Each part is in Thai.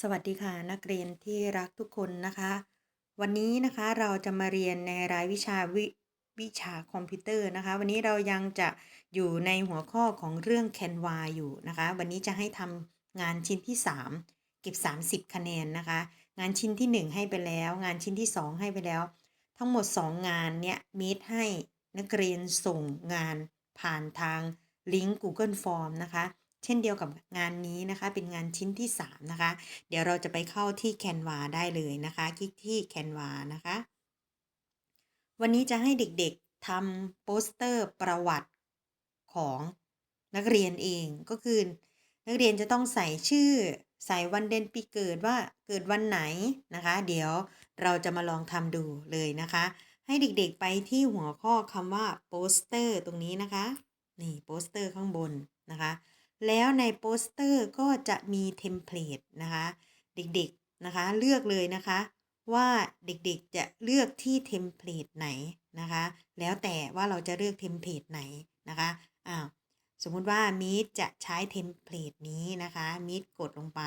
สวัสดีค่ะนักเรียนที่รักทุกคนนะคะ วันนี้นะคะเราจะมาเรียนในรายวิชาวิวิชาคอมพิวเตอร์นะคะ วันนี้เรายังจะอยู่ในหัวข้อของเรื่อง Canva อยู่นะคะ วันนี้จะให้ทำงานชิ้นที่ 3 เก็บ 30 คะแนนนะคะ งานชิ้นที่ 1 ให้ไปแล้ว งานชิ้นที่ 2 ให้ไปแล้ว ทั้งหมด 2 งานเนี่ยมีดให้นักเรียนส่งงานผ่านทางลิงก์ Google Form นะคะ เช่นเดียวกับงานนี้นะคะ เป็นงานชิ้นที่ 3 นะคะ เดี๋ยวเราจะไปเข้าที่ Canva ได้เลยนะคะ คลิกที่ Canva นะคะ วันนี้จะให้เด็กๆทำโปสเตอร์ประวัติของนักเรียนเองก็คือ นักเรียนจะต้องใส่ชื่อใส่วันเดือนปีเกิดว่าเกิดวันไหนนะคะ เดี๋ยวเราจะมาลองทำดูเลยนะคะ ให้เด็กๆไปที่หัวข้อคำว่าโปสเตอร์ตรงนี้นะคะ นี่โปสเตอร์ข้างบนนะคะ แล้วในโปสเตอร์ก็จะมีเทมเพลตนะคะเด็กๆนะคะเลือกเลยนะคะว่าเด็กๆจะเลือกที่เทมเพลตไหนนะคะแล้วแต่ว่าเราจะเลือกเทมเพลตไหนนะคะอ้าวสมมุติว่ามีดจะใช้เทมเพลตนี้นะคะมีดกดลงไป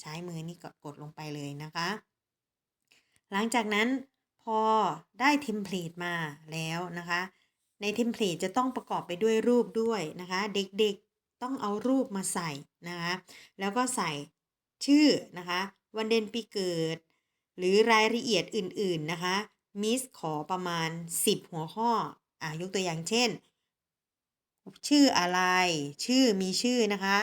ใช้มือนี่กดกดลงไปเลยนะคะ หลังจากนั้นพอได้เทมเพลตมาแล้วนะคะ ในเทมเพลตจะต้องประกอบไปด้วยรูปด้วยนะคะ เด็กๆ ต้องเอารูปมาใส่นะคะแล้วก็ใส่ชื่อนะคะวันเดือนปีเกิด หรือรายละเอียดอื่นๆนะคะมิสขอประมาณ 10 หัวข้ออ่ายกตัวอย่างเช่น ชื่ออะไร ชื่อมีชื่อนะคะ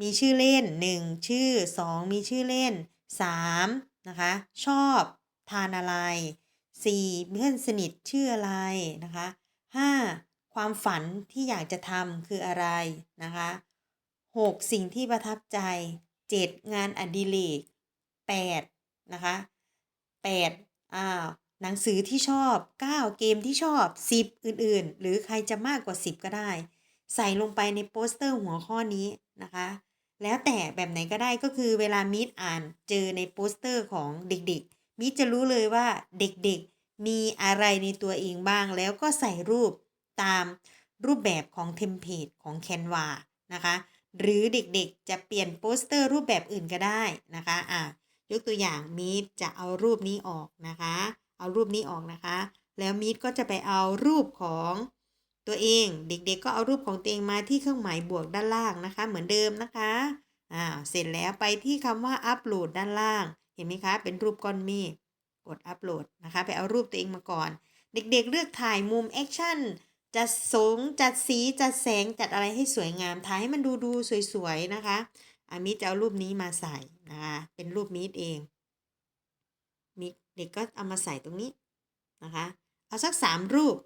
มีชื่อเล่น 1 ชื่อ 2 มีชื่อเล่น 3 นะคะ ชอบทานอะไร 4 เพื่อนสนิทชื่ออะไรนะคะ 5 ความฝันที่อยากจะทำคืออะไรนะคะ 6 สิ่งที่ประทับใจ 7 งานอดิเรก 8 นะคะ 8อ้าหนังสือที่ชอบ 9 เกมที่ชอบ 10 อื่นๆ หรือใครจะมากกว่า 10 ก็ได้ ใส่ลงไปในโปสเตอร์หัวข้อนี้นะคะ แล้วแต่แบบไหนก็ได้ก็คือเวลามิดอ่านเจอในโปสเตอร์ของเด็กๆ มิดจะรู้เลยว่าเด็กๆมีอะไรในตัวเองบ้างแล้วก็ใส่รูป ตามรูปแบบของเทมเพลตของ Canva นะคะ หรือเด็กๆจะเปลี่ยนโปสเตอร์รูปแบบอื่นก็ได้นะคะอ่ายกตัวอย่างมีดจะเอารูปนี้ออกนะคะ เอารูปนี้ออกนะคะ แล้วมีดก็จะไปเอารูปของตัวเอง เด็กๆก็เอารูปของตัวเองมาที่เครื่องหมายบวกด้านล่างนะคะ เหมือนเดิมนะคะอ่าเสร็จแล้วไปที่คำว่าอัปโหลดด้านล่าง เห็นไหมคะ เป็นรูปก้อนเมฆกดอัปโหลดนะคะ ไปเอารูปตัวเองมาก่อน เด็กๆเลือกถ่ายมุมแอคชั่น จัดสงจัดสีจัดแสงจัดอะไรให้สวยงามถ่ายให้มันดูดูสวยๆนะคะอามิจะเอารูปนี้มาใส่นะคะเป็นรูปมิดเองมิเด็กก็เอามาใส่ตรงนี้นะคะเอาสักสามรูป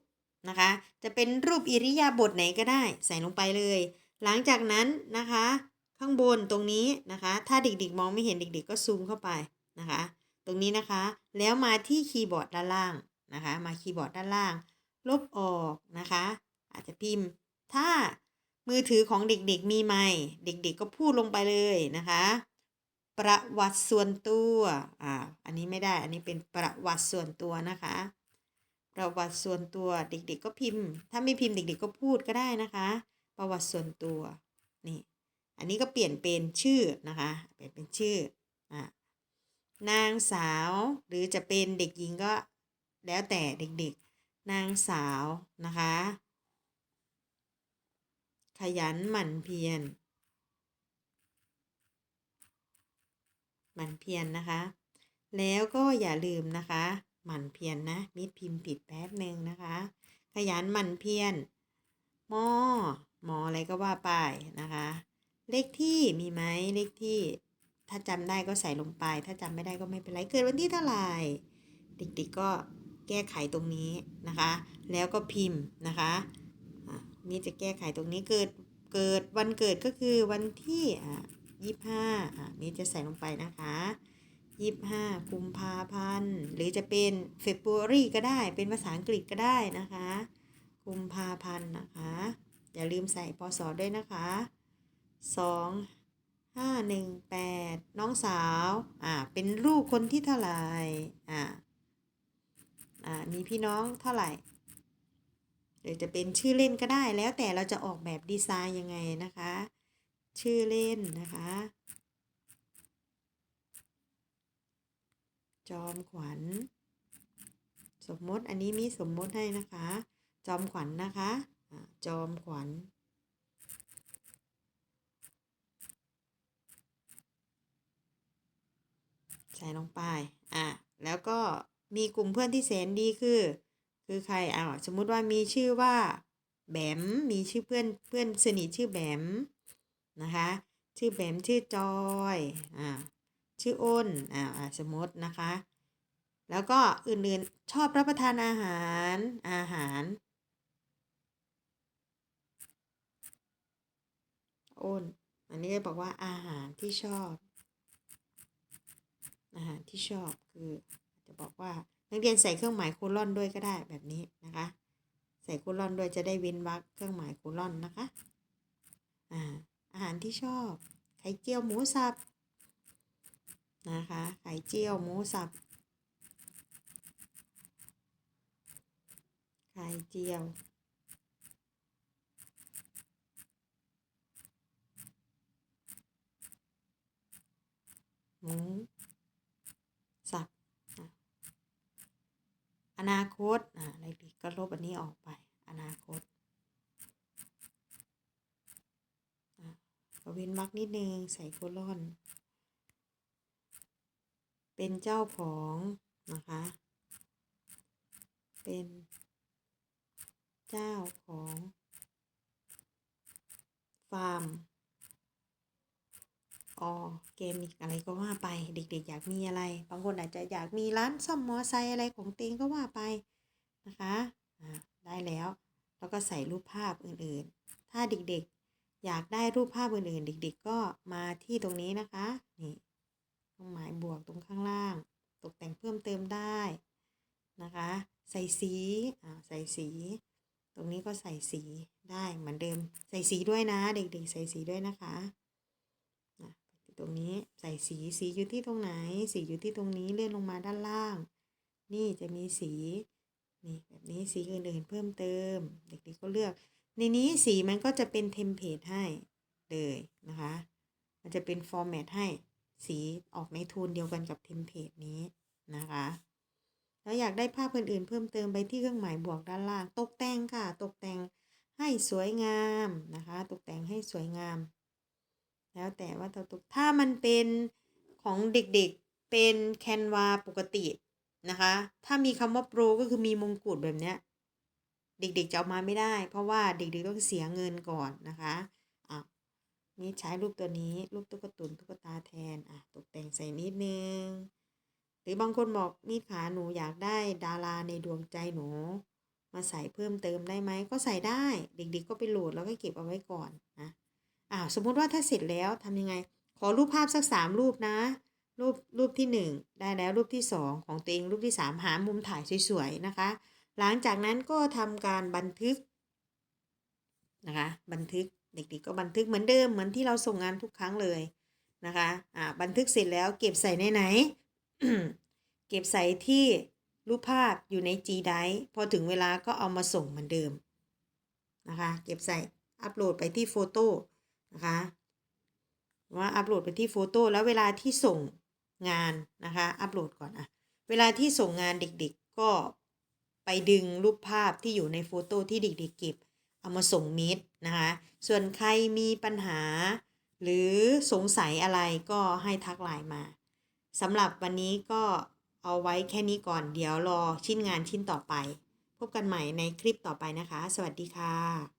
นะคะจะเป็นรูปอิริยาบถไหนก็ได้ใส่ลงไปเลย หลังจากนั้นนะคะข้างบนตรงนี้นะคะ ถ้าเด็กๆมองไม่เห็นเด็ก ๆ ก็ซูมเข้าไปนะคะ ตรงนี้นะคะแล้วมาที่คีย์บอร์ดด้านล่างนะคะ มาคีย์บอร์ดด้านล่าง ลบออกนะคะ อาจจะพิมพ์ ถ้ามือถือของเด็กๆมีไมค์เด็กๆก็พูดลงไปเลยนะคะ ประวัติส่วนตัวอ่าอันนี้ไม่ได้อันนี้เป็นประวัติส่วนตัวนะคะ ประวัติส่วนตัวเด็กๆก็พิมพ์ ถ้าไม่พิมพ์เด็กๆก็พูดก็ได้นะคะ ประวัติส่วนตัวนี่อันนี้ก็เปลี่ยนเป็นชื่อนะคะเปลี่ยนเป็นชื่ออ่านางสาวหรือจะเป็นเด็กหญิงก็แล้วแต่เด็กๆ นางสาวนะคะ ขยันหมั่นเพียรหมั่นเพียรนนะคะ แล้วก็อย่าลืมนะคะ หมั่นเพียรนนะมิดพิมพ์ผิดแป๊บหนึ่งนะคะ ขยันหมั่นเพียรมอมออะไรก็ว่าไปนะคะ เลขที่มีไหมเลขที่ ถ้าจำได้ก็ใส่ลงไป ถ้าจำไม่ได้ก็ไม่เป็นไร เกิดวันที่เท่าไหร่เด็กๆก็ แก้ไขตรงนี้นะคะ แล้วก็พิมพ์นะคะมีจะแก้ไขตรงนี้เกิดเกิดวันเกิดก็คือวันที่ยี่ห้าอ่ามีจะใส่ลงไปนะคะยี่ห้ากุมภาพันธ์หรือจะเป็นเฟบรุรีก็ได้เป็นภาษาอังกฤษก็ได้นะคะกุมภาพันธ์นะคะ อย่าลืมใส่พศด้วยนะคะสองห้าหนึ่งแปดน้องสาวอ่าเป็นลูกคนที่เท่าไหร่อ่า อ่ามีพี่น้องเท่าไหร่หรือจะเป็นชื่อเล่นก็ได้แล้วแต่เราจะออกแบบดีไซน์ยังไงนะคะ ชื่อเล่นนะคะ จอมขวัญ สมมติอันนี้มีสมมติให้นะคะ จอมขวัญนะคะจอมขวัญใส่ลงไป อะ แล้วก็ มีกลุ่มเพื่อนที่แสนดีคือ คือใครอ่าวสมมุติว่ามีชื่อว่าแบมมีชื่อเพื่อนเพื่อนสนิทชื่อแบมนะคะชื่อแบมชื่อจอยอ่าชื่ออ้นอ่าสมมตินะคะ แล้วก็อื่นๆชอบรับประทานอาหารอาหาร อ้น อันนี้ก็บอกว่าอาหารที่ชอบ อาหารที่ชอบคือ จะบอกว่านักเรียนใส่เครื่องหมายโคลอนด้วยก็ได้แบบนี้นะคะ ใส่โคลอนด้วยจะได้เว้นวรรคเครื่องหมายโคลอนนะคะอ่าอาหารที่ชอบไข่เจียวหมูสับนะคะไข่เจียวหมูสับไข่เจียว หมูสับอะอนาคต อ่า ในปีก็ลบอันนี้ออกไป อนาคตอะก็เว้นวรรคนิดนึง ใส่โคลอน เป็นเจ้าของนะคะ เป็นเจ้าของฟาร์มออเกมอีกอะไรก็ว่าไป เด็กๆ อยากมีอะไร บางคนอาจจะอยากมีร้านซ่อมมอไซค์อะไรของตัวเองก็ว่าไป นะคะได้แล้ว แล้วก็ใส่รูปภาพอื่นๆ ถ้าเด็กๆ อยากได้รูปภาพอื่นๆ เด็ก ๆ ก็มาที่ตรงนี้นะคะ นี่เครื่องหมายบวกตรงข้างล่าง ตกแต่งเพิ่มเติมได้นะคะ ใส่สีอ่าใส่สี ตรงนี้ก็ใส่สีได้เหมือนเดิม ใส่สีด้วยนะ เด็กๆ ใส่สีด้วยนะคะอะตรงนี้ใส่สีสีอยู่ที่ตรงไหน สีอยู่ที่ตรงนี้เลื่อนลงมาด้านล่าง นี่จะมีสี นี่แบบนี้สีอื่นๆเพิ่มเติม เด็กๆก็เลือก ในนี้สีมันก็จะเป็นเทมเพลตให้เลยนะคะ มันจะเป็นฟอร์แมตให้สีออกในโทนเดียวกันกับเทมเพลตนี้นะคะ แล้วอยากได้ภาพอื่นๆเพิ่มเติมไปที่เครื่องหมายบวกด้านล่าง ตกแต่งค่ะ ตกแต่งให้สวยงามนะคะ ตกแต่งให้สวยงาม แล้วแต่ว่าเราตกถ้ามันเป็นของเด็กๆเป็นแคนวาปกติ นะคะ ถ้ามีคำว่าโปรก็คือมีมงกุฎแบบเนี้ยเด็กๆจะเอามาไม่ได้ เพราะว่าเด็กๆต้องเสียเงินก่อนนะคะอะนี่ใช้รูปตัวนี้รูปตุ๊กตุนตุ๊กตาแทนอะตกแต่งใส่นิดนึง หรือบางคนบอกมีขาหนูอยากได้ดาราในดวงใจหนู มาใส่เพิ่มเติมได้ไหมก็ใส่ได้ เด็กๆก็ไปโหลดแล้วก็เก็บเอาไว้ก่อนนะอ้าวสมมุติว่าถ้าเสร็จแล้วทำยังไง ขอรูปภาพสักสามรูปนะ รูปรูปที่หนึ่งได้แล้วรูปที่สองของตัวเองรูปที่สามหามุมถ่ายสวยๆนะคะ หลังจากนั้นก็ทำการบันทึกนะคะบันทึกเด็กๆก็บันทึกเหมือนเดิมเหมือนที่เราส่งงานทุกครั้งเลยนะคะอ่าบันทึกเสร็จแล้วเก็บใส่ในไหน เก็บใส่ที่รูปภาพอยู่ใน G Drive พอถึงเวลาก็เอามาส่งเหมือนเดิมนะคะเก็บใส่อัปโหลดไปที่โฟโต้นะคะว่าอัปโหลดไปที่โฟโต้แล้วเวลาที่ส่ง งานนะคะ อัปโหลดก่อนอะเวลาที่ส่งงานเด็กๆก็ไปดึงรูปภาพที่อยู่ในโฟโต้ที่เด็กๆเก็บ เอามาส่งมิดนะคะ ส่วนใครมีปัญหา หรือสงสัยอะไรก็ให้ทักไลน์มาสำหรับวันนี้ก็เอาไว้แค่นี้ก่อนเดี๋ยวรอชิ้นงานชิ้นต่อไป พบกันใหม่ในคลิปต่อไปนะคะ สวัสดีค่ะ